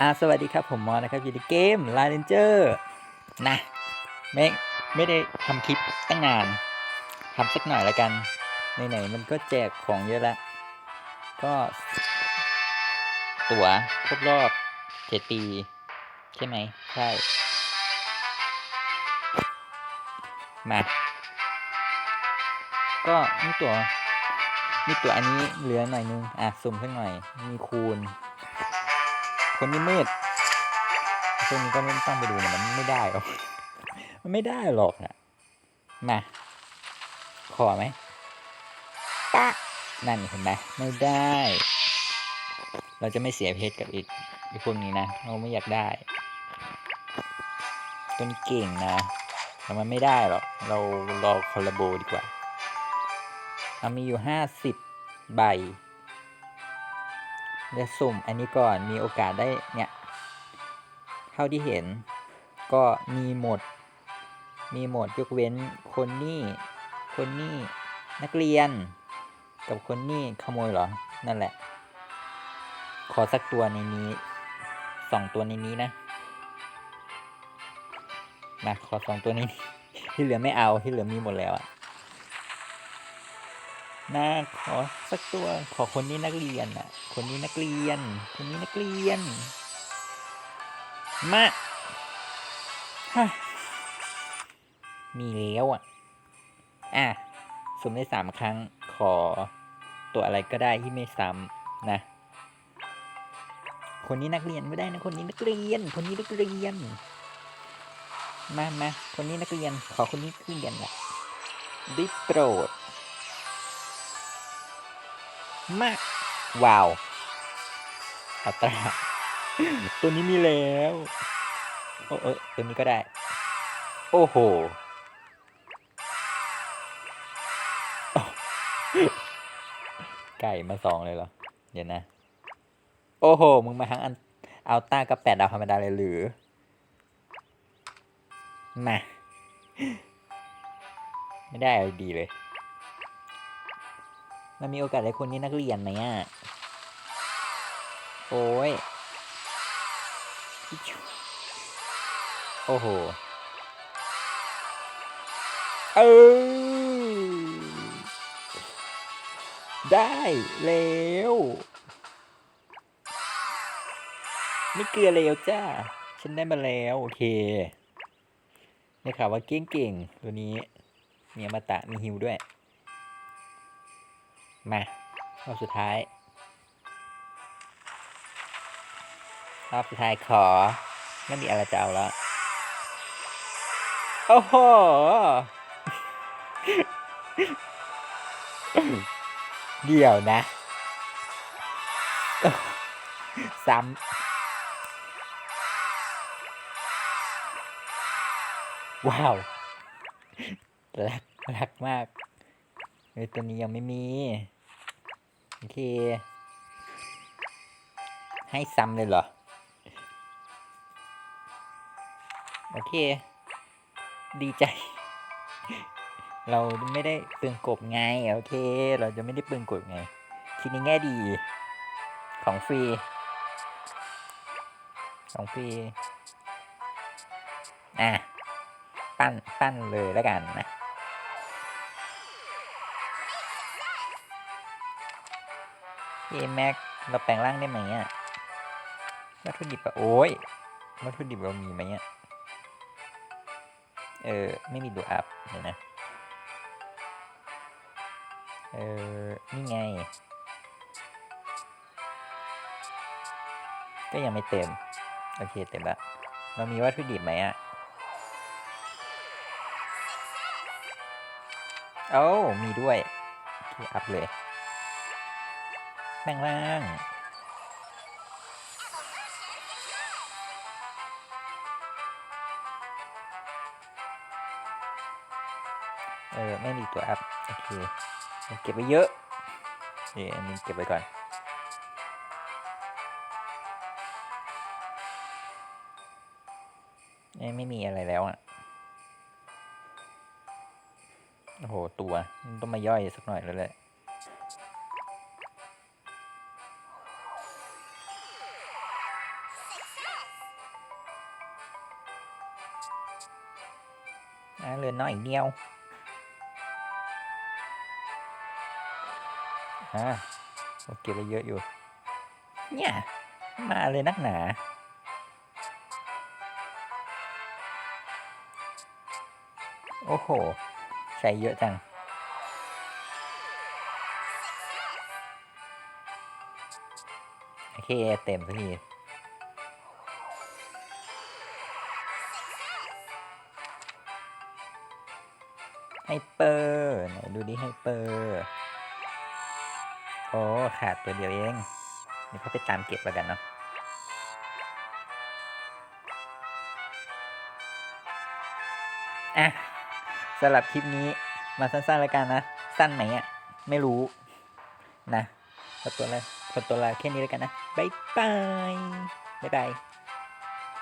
อ่าสวัสดีครับผมมอนะครับอยู่ในเกม l า n นเจอร์นะไม่ไม่ได้ทำคลิปตั้งนานทำสักหน่อยละกันไหนๆมันก็แจกของเยอะละ ก็ ตั๋วครบรอบเจ็ดปี ใช่ไหม ใช่ มา ก็มีตั๋วมีตั๋วอันนี้เหลือหน่อยนึง อะสุ่มสักหน่อย มีคูณ คนนี้มืดช่วงนี้ก็ไม่ต้องไปดูนะมันไม่ได้หรอกมันไม่ได้หรอกนะมาขอไหมปะนั่นเห็นไหมไม่ได้ เราจะไม่เสียเพชรกับอีกอีกพวกนี้นะเราไม่อยากได้ตัวนี้เก่งนะแต่มันไม่ได้หรอกเรารอคอลลาโบดีกว่าเรามีอยู่ห้าสิบใบ เดี๋ยวสุ่มอันนี้ก่อนมีโอกาสได้เนี่ยเท่าที่เห็นก็มีหมด มีหมดยกเว้นคนนี่คนนี่นักเรียน กับคนนี่ขโมยเหรอ นั่นแหละ ขอสักตัวในนี้สองตัวในนี้นะมาขอสองตัวนี้ ที่เหลือไม่เอาที่เหลือมีหมดแล้วอะน่าขอสักตัวขอคนนี้นักเรียนอะ คนนี้นักเรียน คนนี้นักเรียน มาฮะมีแล้วอะ อะสุ่มได้สามครั้ง ขอตัวอะไรก็ได้ที่ไม่ซ้ำนะ คนนี้นักเรียนไม่ได้นะ คนนี้นักเรียน คนนี้นักเรียน มามาคนนี้นักเรียน ขอคนนี้นักเรียนละได้โปรด มาก ว้าว อัตรา ตัวนี้มีแล้ว โอ้เออตัวนี้ก็ได้ โอ้โห ไก่มาสองเลยเหรอ เดี๋ยวนะ โอ้โห มึงมาทั้งอันเอาต้ากับแปดดาวธรรมดาเลยหรือ มา ไม่ได้อะไรดีเลย มันมีโอกาสได้คนนี้นักเรียนไหมอะ โอ้ย โอ้โห เออ ได้แล้วไม่เกลือแล้วจ้า ฉันได้มาแล้ว โอเคได้ข่าวว่าเก่งๆ ตัวนี้ มีอมตะมีฮิวด้วย มารอบสุดท้าย รอบสุดท้ายขอ ไม่มีอะไรจะเอาแล้ว โอ้โห เดี๋ยวนะ ซ้ำ ว้าว รัก รักมากเฮ้ยตัวนี้ยังไม่มี โอเค ให้ซ้ำเลยเหรอ โอเค ดีใจ เราไม่ได้เปลืองกบไง โอเค เราจะไม่ได้เปลืองกบไง คิดในแง่ดี ของฟรี ของฟรี อะ ปั้น ปั้นเลยแล้วกันนะ เอแม็กเราแปลงร่างได้ไหมอะวัตถุดิบอะโอ้ยวัตถุดิบเรามีไหมอะเออ ไม่มีดูอัพเดี๋ยนะ เออ นี่ไง ก็ยังไม่เต็ม โอเค เต็มละเรามีวัตถุดิบไหมอะโอ้มีด้วย โอเค อัพเลย แบ่งล่างเออไม่มีตัวอัพโอเคเก็บไว้เยอะเอออันนี้เก็บไว้ก่อนไม่มีอะไรแล้วอะโอ้โห ตัว ต้องมาย่อยสักหน่อยแล้วแหละ เหลือน้อยเดียวอ่าโอเก็บไปเยอะอยู่ เนี่ย มาเลยนักหนา โอ้โหใช้เยอะจังโอเค เต็มสักที ไฮเปอร์ไหนดูดิไฮเปอร์โอ้ขาดตัวเดียวเองเดี๋ยวเขาไปตามเก็บแล้วกันเนาะอะสำหรับคลิปนี้มาสั้นๆแล้วกันนะ สั้นไหมอะ ไม่รู้ นะขอตัวละขอตัวละแค่นี้แล้วกันนะ บ๊ายบาย บ๊ายบาย